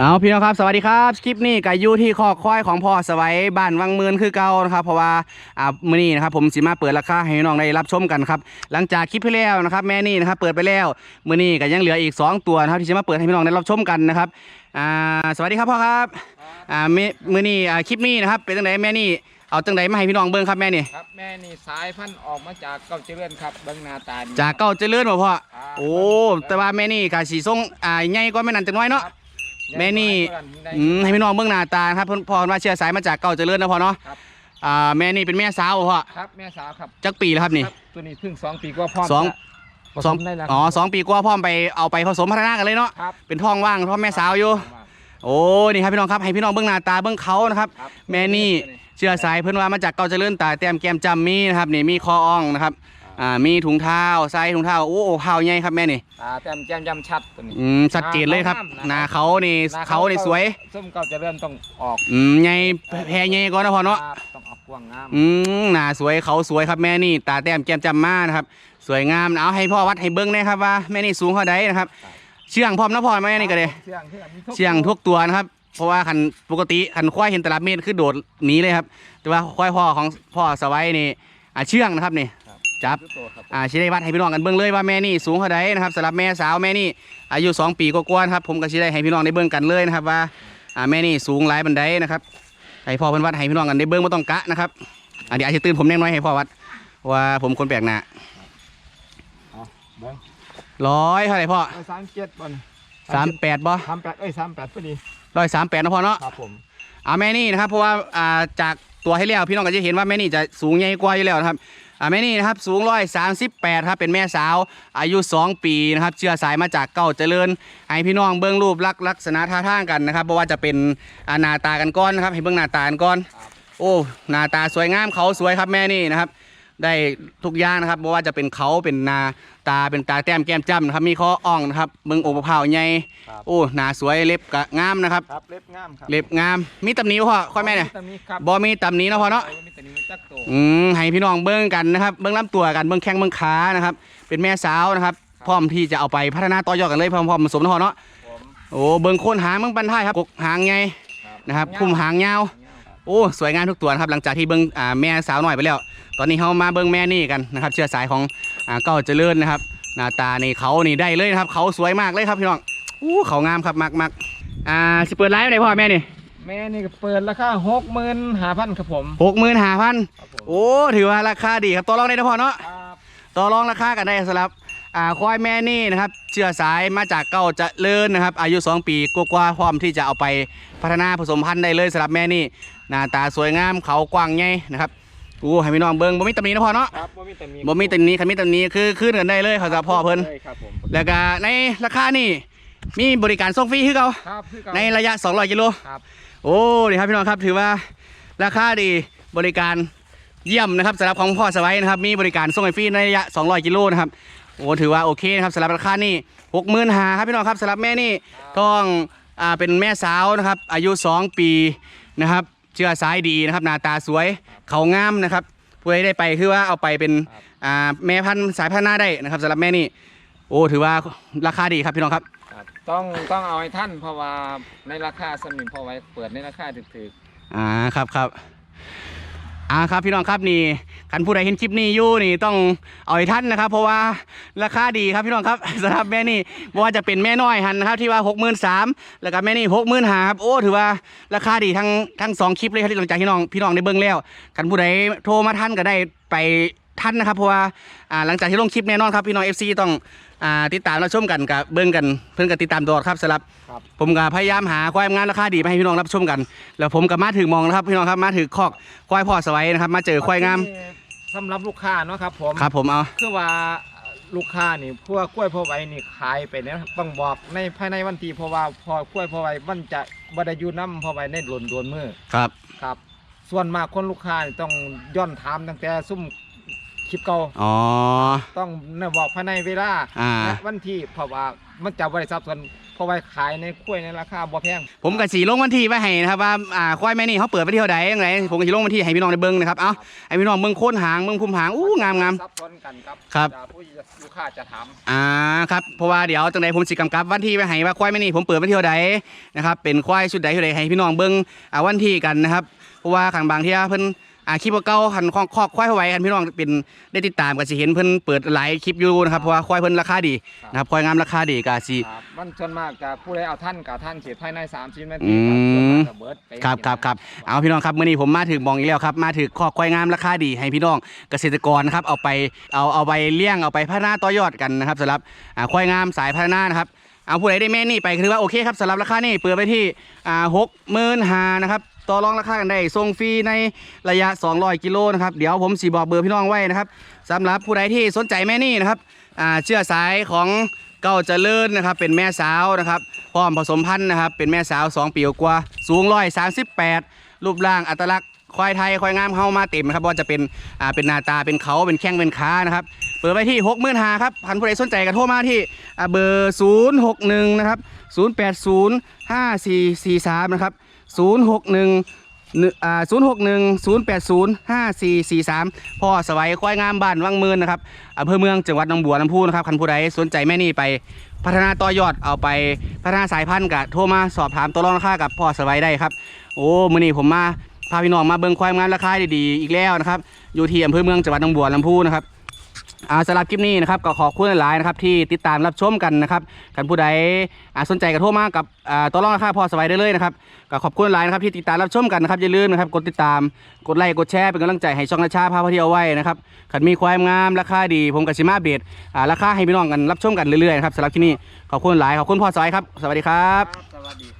เอาพี่น้องครับสวัสดีครับคลิปนี้ก็อยู่ที่คอกควายของพ่อสวัยบ้านวังเมือนคือเก่านะครับเพราะว่าอ่ามื้อนี้นะครับผมสิมาเปิดราคาให้พี่น้องได้รับชมกันครับหลังจากคลิปที่แล้วนะครับแม่นี่นะครับเปิดไปแล้วมื้อนี้ก็ยังเหลืออีก 2 ตัวนะครับที่จะมาเปิดให้พี่น้องได้รับชมกันนะครับอ่าสวัสดีครับพ่อครับอ่ามื้อมื้อนี้อ่าคลิปนี้นะครับเป็นจังไดแม่นี่เอาจังไดมาให้พี่น้องเบิ่งครับแม่นี่ครับแม่นี่สายพันธุ์ออกมาจากเก้าเจริญครับเบิ้งหน้าตาดีจากเก้าเจริญบ่พ่อครับโอ้แต่ว่าแม่นี่ก็สิส่งอ่าใหญ่กว่าแม่นั่นจังน้อยเนาะครับ แม่นี่ได้อืมให้พี่น้องเบิ่งหน้าตาครับเพิ่นพ่อว่าเชื้อสายมาจากเก้าเจริญนะพ่อเนาะครับ อ่าแม่นี่เป็นแม่สาวบ่พ่อครับ แม่สาวครับจักปีแล้วครับนี่ ครับตัวนี้เพิ่งสองปีกว่าพร้อมสองจะผสองมได้แล้วอ๋อสองปีกว่าพร้อมไปเอาไปผสมพัฒนากันเลยเนาะครับเป็นท้องว่างท้องแม่สาวอยู่โอ้นี่ครับพี่น้องครับให้พี่น้องเบื้องหน้าตาเบื้องเขานะครับ ครับแม่นี่เชื่อสายเพื่อนว่ามาจากเกาเจริญตาแต้มแก้มจำมีนะครับนี่มีคออ่องนะครับ อ่ามีถุงเท้าใส่ถุงเท้าโอ้โอ้เท้าใหญ่ครับแม่นี่ตาแจ่มแจ่มยำชัดตัวนี้อืมชัดเจนเลยครับหน้าเขานี่เขานี่สวยส้มเก้าเจริญต้องออกอืมใหญ่แพรใหญ่ก่อนนะพ่อเนาะครับต้องออกกว้างงามอืมหน้าสวยเขาสวยครับแม่นี่ ตาแต้มแก้มจำมานะครับ สวยงามเอาให้พ่อวัดให้เบิ้งนะครับว่าแม่นี่สูงเท่าใดนะครับ เชื่องพร้อมนะพ่อแม่นี่ก็เลยเชียงเชียงมีทุกเชียงทุกตัวนะครับเพราะว่าคันปกติคันควายเห็นตลาดเมตรคือโดดหนีเลยครับ แต่ว่าควายพ่อของพ่อสวัยนี่อ่าเชื่องนะครับนี่ จับทุกตัวครับอ่าชิได้วัดให้พี่น้องกันเบิ่งเลยว่าแม่นี่สูงเท่าใดนะครับสำหรับแม่สาวแม่นี่อายุ 2 ปีกว่าๆนะครับผมก็ชิได้ให้พี่น้องได้เบิ่งกันเลยนะครับว่าอ่าแม่นี่สูงหลายบันไดนะครับให้พ่อเพิ่นวัดให้พี่น้องกันได้เบิ่งบ่ต้องกะนะครับอันนี้อาจจะตื่นผมแน่น้อยให้พ่อวัดเพราะว่าผมคนแปลกหน้าเอาเบิ้งร้อยเท่าไหร่พ่อเอาสามเจ็ดบนสามแปดบ่สามแปดเอ้ยสามแปดพอดีร้อยสามแปดนะพ่อเนาะครับผมอ่าแม่นี่นะครับเพราะว่าอ่าจากตัวให้แล้วพี่น้องก็จะเห็นว่าแม่นี่จะสูงใหญ่กว่าอยู่แล้วนะครับ อ่าแม่นี่นะครับสูงร้อยสามสิบแปดครับเป็นแม่สาวอายุ 2 ปีนะครับเชื้อสายมาจากเก้าเจริญ ให้พี่น้องเบื้องรูปลักษณ์ลักษณะท่าทางกันนะครับเพราะว่าจะเป็นอ่าหน้าตากันก้อนนะครับให้เบื้องหน้าตากันก้อน โอ้หน้าตาสวยงามเขาสวยครับแม่นี่นะครับ ได้ทุกอย่างนะครับเพราะว่าจะเป็นเขาเป็นหนาตาเป็นตาแต้มแก้มจ้ำนะครับ มีคออ่องนะครับเบิ่งโอบะพร้าวใหญ่โอ้หน้าสวยเล็บกะงามนะครับครับเล็บงามครับเล็บงามมีตำหนิบ่พ่อค่อยแม่เนี่ยตำหครับบ่มีตำหนิเนาะพ่อเนาะมีแต่นี้จักโตอืมให้พี่น้องเบิ่งกันนะครับเบิ่งลำตัวกันเบิ่งแข้งเบิ่งขานะครับ เป็นแม่สาวนะครับ พร้อมที่จะเอาไปพัฒนาต่อยอดกันเลยพร้อมๆผสมเนาะพ่อเนาะผมโอ้เบิ่งโคนหางเบิ่งปันท้ายครับกกหางใหญ่นะครับ คุ้มหางยาว โอ้สวยงามทุกตัวนะครับหลังจากที่เบิ่งอ่าแม่สาวหน่อยไปแล้ว ตอนนี้เฮามาเบิ่งแม่นี่กันนะครับเชื้อสายของอ่าเก้าเจริญนะครับหน้าตานี่เขานี่ได้เลยนะครับเขาสวยมากเลยครับพี่น้องอู้เขางามครับมากๆอ่าสิเปิดไลฟ์ไหนพ่อแม่นี่แม่นี่ก็เปิดราคาหกหมื่นห้าพันครับผมหกหมื่นห้าพันครับผมโอ้ถือว่าราคาดีครับต่อรองได้นะพ่อเนาะครับต่อรองราคากันได้สำหรับอ่าควายแม่นี่นะครับเชื้อสายมาจากเก้าเจะเลินนะครับ อายุ 2 ปีกว่าๆพร้อมที่จะเอาไปพัฒนาผสมพันธุ์ได้เลยสำหรับแม่นี่ หน้าตาสวยงามเขากว้างใหญ่นะครับอู้ให้พี่น้องเบิ้งบ่มีตำหนินะพ่อเนาะครับบ่มีแต่มีบ่มีตำหนิคันมีตำหนิคือขึ้นกันได้เลยเขาจะพ่อเพิ่นลยครับผมแล้วก็ในราคานี่มีบริการส่งฟรีคือเขาครับคือเก่าในระยะ 200กิโลครับโอ้ดีครับพี่น้องครับถือว่าราคาดีบริการเยี่ยมนะครับสำหรับของพ่อสไว้นะครับมีบริการส่งไอฟรีในระยะ 200 กิโลนะครับโอ้ถือว่าโอเคนะครับสำหรับราคานี่หกหมื่นหาครับพี่น้องครับสำหรับแม่นี่ต้องอ่าเป็นแม่สาวนะครับอายุ 2 ปีนะครับเชื้อสายดีนะครับหน้าตาสวยเขางามนะครับผู้ใดได้ไปคือว่าเอาไปเป็นอ่าแม่พันธุ์สายพันธุ์หน้าได้นะครับสำหรับแม่นี่โอ้ถือว่าราคาดีครับพี่น้องครับ ครับต้องต้องเอาให้ท่านเพราะว่าในราคาสมินพอไว้เปิดในราคาถึกอ่าครับครับอ่าครับพี่น้องครับนี่ คันผู้ใดเห็นคลิปนี้อยู่นี่ต้องเอาให้ท่านนะครับ เพราะว่าราคาดีครับพี่น้องครับสำหรับแม่นี่บ่ว่าจะเป็นแม่น้อยหันนะครับที่ว่าหกหมื่นสามแล้วก็แม่นี่หกหมื่นหาครับโอ้ถือว่าราคาดีทั้งทั้งสองคลิปเลยครับที่หลังจากที่น้องพี่น้องได้เบิ่งแล้วคันผู้ใดโทรมาท่านก็ได้ไปท่านนะครับเพราะว่าหลังจากที่ลงคลิปแน่นอนครับพี่น้อง FC ต้องอติดตามรับชมกันกับเบิ่งกันเพิ่อนก็ติดตามตลอดครับสำหรับรบผมก็พยายามหาควายงานราคาดีมาให้พี่น้องรับชมกัน แล้วผมก็มาถึงมองนะครับพี่น้องครับมาถึงคอกควายพอสวัยนะครับมาเจอควายงาม สำหรับลูกค้าเนาะครับผมครับผมเอาคือว่าลูกค้านี่พวกกล้วยพอไว้นี่ขายไปเนี่ยต้องบอกในภายในวันที่เพราะว่าพอกล้วยพอไว้มันจะบไดอยูน้ำพอไว้ในหล่นดวนมือครับครับ ส่วนมากคนลูกค้านี่ต้องย้อนถามตั้งแต่ซุ่มคลิปเก่าอ๋อต้องเนี่ยบอกภายในเวลาอ่าและวันที่เพราะว่ามันจะบริษัทส่วนผ ราะว่าขายในกล้วยในราคาบ่แพงผมกับสีลงวันที่ไว้ให้นะครับว่าอ่าควายแม่นี่เขาเปิดไปเที่ยวใดยังไงผมกับสีลงวันที่ให้พี่น้องได้เบิ่งนะครับเอ้าให้พี่น้องเบิ่งโค่นหางเบิ่งพุ่มหางอู้งามงาม ซับซ้อนกันครับครับจะผู้ลูกค้าจะถามอ่าครับเพราะว่าเดี๋ยวจังใดผมสิกำกับวันที่ไว้ให้ว่าควายแม่นี่ผมเปิดไปเที่ยวใดนะครับเป็นควายชุดใดเที่ยวใดให้พี่น้องเบิ่งอ่าวันที่กันนะครับเพราะว่าขังบางเที่ยเพิ่น อ่าคลิปเก่าๆหันคอกคอกควายเอาไว้กันพี่น้องเป็นได้ติดตามก็สิเห็นเพิ่นเปิดหลายคลิปอยู่นะครับเพราะว่าควายเพิ่นราคาดีนะครับควายงามราคาดีก็สิ ครับมันส่วนมากจะผู้ใดเอาท่านกับท่านเสียภายใน30นาอืทีครับมส่วนมากจะเบิดไปครับครับครับเอาพี่น้องครับมื่อนี้ผมมาถึงมองอีกแล้วครับ มาถึงข้อควายงามราคาดีให้พี่น้องเกษตรกรนะครับเอาไปเอาเอาไปเลี้ยงเอาไปพัฒนาต่อยอดกันนะครับสำหรับอ่าควายงามสายพัฒนานะครับเอาผู้ใดได้แม่นี่ไปก็ถือว่าโอเคครับสำหรับราคานี่เปิดไปที่อ่าหกหมื่นหานะครับ ต่อรองราคากันได้ส่งฟรีในระยะ 200 กิโลนะครับเดี๋ยวผมสีบอกเบอร์พี่น้องไว้นะครับสำหรับผู้ใดที่สนใจแม่นี่นะครับเชื่อสายของเก้าเจริญนะครับเป็นแม่สาวนะครับพร้อมผสมพันธุ์นะครับเป็นแม่สาว 2 ปีกว่าสูงร้อยสามสิบแปดรูปร่างอัตลักษณ์ควายไทยควายงามเข้ามาเต็มนะครับว่าจะเป็นอ่าเป็นหน้าตาเป็นเขาเป็นแข้งเป็นขานะครับเปิดไปที่6 0 0 0 0หาครับพันผู้ใดสนใจก็โทรมาที่เบอร์ 061 นะครับ 080 5443 นะครับ 061อ่า061 080 5443พ่อสวัยควายงามบ้านวังเมืนนะครับอำเภอเมืองจังหวัดหนองบัวลำพูนะครับคันผู้ใดสนใจแม่นี่ไปพัฒนาต่อยอดเอาไปพัฒนาสายพันธุ์กับโทรมาสอบถามตัวรองราคากับพ่อสวัยได้ครับ โอ้มื้อนี้ผมมาพาพี่น้องมาเบิ่งควายงามราคาดีๆอีกแล้วนะครับอยู่ที่อำเภอเมืองจังหวัดหนองบัวลำพูนะครับ อ่าสำหรับคลิปนี้นะครับก็ขอบคุณหลายๆนะครับที่ติดตามรับชมกันนะครับกันผู้ใดอ่าสนใจก็โทรมากับอ่าตัวรองราคาพอสบายได้เลยนะครับก็ขอบคุณหลายนะครับที่ติดตามรับชมกันนะครับอย่าลืมนะครับกดติดตามกดไลค์กดแชร์เป็นกำลังใจให้ช่องราชาพาพเที่ยวไว้นะครับขันมีควายงามราคาดีผมกับชิมาเบดอ่าราคาให้พี่น้องกันรับชมกันเรื่อยๆนะครับสำหรับที่นี่ขอบคุณหลายขอบคุณพอสบายครับสวัสดีครับ สวัสดีครับ